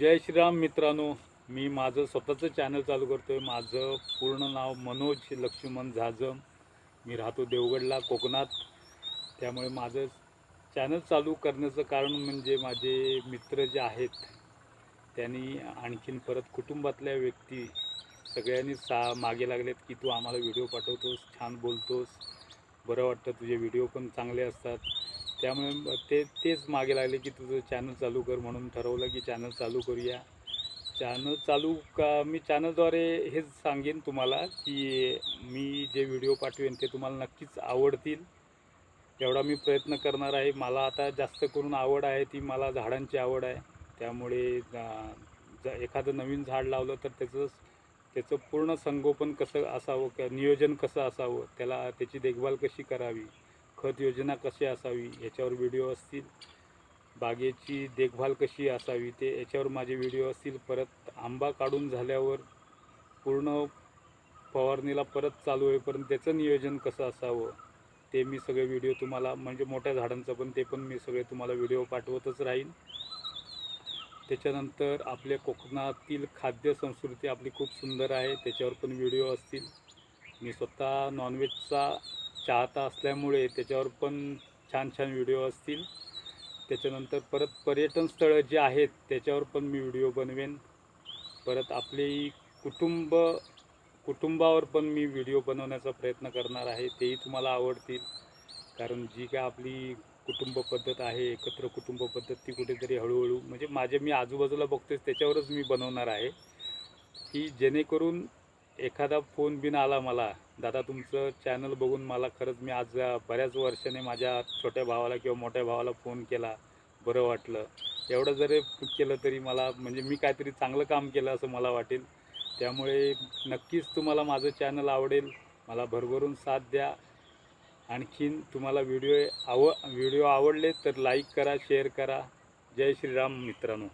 जय श्रीराम मित्रांनो मी माझं स्वतःचं चॅनल चालू करतो आहे माझं पूर्ण नाव मनोज लक्ष्मण झाजम. मी राहतो देवगडला कोकणात. त्यामुळे माझं चॅनल चालू करण्याचं कारण म्हणजे माझे मित्र जे आहेत त्यांनी आणखीन परत कुटुंबातल्या व्यक्ती सगळ्यांनी सा मागे लागलेत की तू आम्हाला व्हिडिओ पाठवतोस छान बोलतोस. बरं वाटतं तुझे व्हिडिओ पण चांगले असतात. त्यामुळे ते तेच मागे लागले की तुझं चॅनल चालू कर म्हणून ठरवलं की चॅनल चालू करूया. चॅनल चालू का मी चॅनलद्वारे हेच सांगेन तुम्हाला की मी जे व्हिडिओ पाठवेन ते तुम्हाला नक्कीच आवडतील. एवढा मी प्रयत्न करणार आहे. मला आता जास्त करून आवड आहे ती मला झाडांची आवड आहे. त्यामुळे ज एखादं नवीन झाड लावलं तर त्याचं त्याचं पूर्ण संगोपन कसं असावं क नियोजन कसं असावं त्याला त्याची देखभाल कशी करावी? खत योजना कशी असावी याच्यावर व्हिडिओ असतील बागेची देखभाल कशी असावी ते याच्यावर माझे व्हिडिओ असतील. परत आंबा काढून झाल्यावर पूर्ण फवारणीला परत चालू होईपर्यंत त्याचं नियोजन कसं असावं ते मी सगळे व्हिडिओ तुम्हाला म्हणजे मोठ्या झाडांचं पण ते पण मी सगळे तुम्हाला व्हिडिओ पाठवतच राहीन. त्याच्यानंतर आपल्या कोकणातील खाद्य संस्कृती आपली खूप सुंदर आहे त्याच्यावर पण व्हिडिओ असतील. मी स्वतः नॉनव्हेजचा चाहता असल्यामुळे त्याच्यावर पण छान छान व्हिडिओ असतील. त्याच्यानंतर परत पर्यटन स्थळं जी आहेत त्याच्यावर पण मी व्हिडिओ बनवेन. परत आपली कुटुंब कुटुंबावर पण मी व्हिडिओ बनवण्याचा प्रयत्न करणार आहे तेही तुम्हाला आवडतील. कारण जी काय आपली कुटुंब पद्धत आहे एकत्र कुटुंब पद्धत ती कुठेतरी हळूहळू म्हणजे माझे मी आजूबाजूला बघतोच त्याच्यावरच मी बनवणार आहे. की जेणेकरून एखादा फोन बिन आला मला दादा तुमचं चॅनल बघून मला खरंच मी आज बऱ्याच वर्षाने माझ्या छोट्या भावाला किंवा मोठ्या भावाला फोन केला. बरं वाटलं. एवढं जरी केलं तरी मला म्हणजे मी काहीतरी चांगलं काम केलं असं मला वाटेल. त्यामुळे नक्कीच तुम्हाला माझं चॅनल आवडेल. मला भरभरून साथ द्या. आणखीन तुम्हाला व्हिडिओ आव व्हिडिओ आवडले तर लाईक करा शेअर करा. जय श्रीराम मित्रांनो.